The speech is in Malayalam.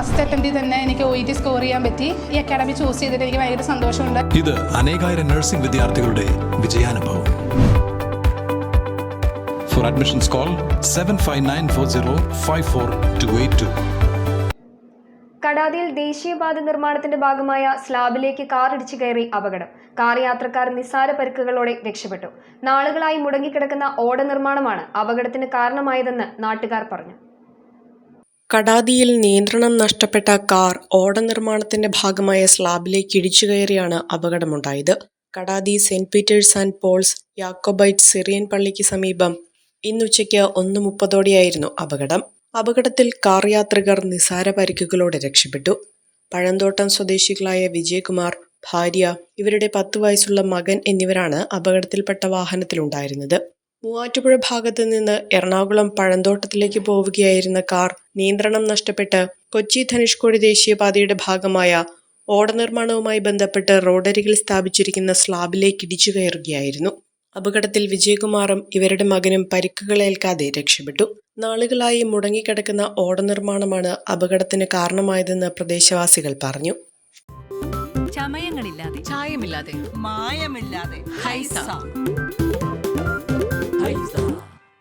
ഫസ്റ്റ് അറ്റംപ്റ്റിൽ തന്നെ എനിക്ക് ഒ ഇ ടി സ്കോർ ചെയ്യാൻ പറ്റി. ഈ അക്കാഡമി ചൂസ് ചെയ്തിട്ട് എനിക്ക് ഭയങ്കര സന്തോഷമുണ്ട്. ഇത് അനേകായിരം നഴ്സിംഗ് വിദ്യാർത്ഥികളുടെ വിജയാനുഭവം. For admissions call seven five nine four zero five four two eight two കടാതിയിൽ ദേശീയപാത നിർമ്മാണത്തിന്റെ ഭാഗമായ സ്ലാബിലേക്ക് കാർ ഇടിച്ചു കയറി അപകടം. കാർ യാത്രക്കാർ നിസ്സാര പരിക്കുകളോടെ രക്ഷപ്പെട്ടു. നാളുകളായി മുടങ്ങിക്കിടക്കുന്ന ഓട നിർമ്മാണമാണ് അപകടത്തിന് കാരണമായതെന്ന് നാട്ടുകാർ പറഞ്ഞു. കടാതിയിൽ നിയന്ത്രണം നഷ്ടപ്പെട്ട കാർ ഓട നിർമ്മാണത്തിന്റെ ഭാഗമായ സ്ലാബിലേക്ക് ഇടിച്ചു കയറിയാണ് അപകടമുണ്ടായത്. Kadathi Saint Peter's and Paul's Jacobite Syrian പള്ളിക്ക് സമീപം ഇന്നുച്ചയ്ക്ക് ഒന്ന് മുപ്പതോടെയായിരുന്നു അപകടം. അപകടത്തിൽ കാർ യാത്രികർ നിസാര പരിക്കുകളോടെ രക്ഷപ്പെട്ടു. പഴന്തോട്ടം സ്വദേശികളായ വിജയകുമാർ ഭാര്യ ഇവരുടെ പത്ത് വയസ്സുള്ള മകൻ എന്നിവരാണ് അപകടത്തിൽപ്പെട്ട വാഹനത്തിലുണ്ടായിരുന്നത്. മൂവാറ്റുപുഴ ഭാഗത്ത് നിന്ന് എറണാകുളം പഴന്തോട്ടത്തിലേക്ക് പോവുകയായിരുന്ന കാർ നിയന്ത്രണം നഷ്ടപ്പെട്ട് കൊച്ചി ധനുഷ്കോടി ദേശീയപാതയുടെ ഭാഗമായ ഓട നിർമ്മാണവുമായി ബന്ധപ്പെട്ട് റോഡരികിൽ സ്ഥാപിച്ചിരിക്കുന്ന സ്ലാബിലേക്ക് ഇടിച്ചു കയറുകയായിരുന്നു. അപകടത്തിൽ വിജയകുമാറും ഇവരുടെ മകനും പരിക്കുകളേൽക്കാതെ രക്ഷപ്പെട്ടു. നാളുകളായി മുടങ്ങിക്കിടക്കുന്ന ഓട നിർമ്മാണമാണ് അപകടത്തിന് കാരണമായതെന്ന് പ്രദേശവാസികൾ പറഞ്ഞു. ചമയങ്ങളില്ലാതെ ചായമില്ലാതെ മായമില്ലാതെ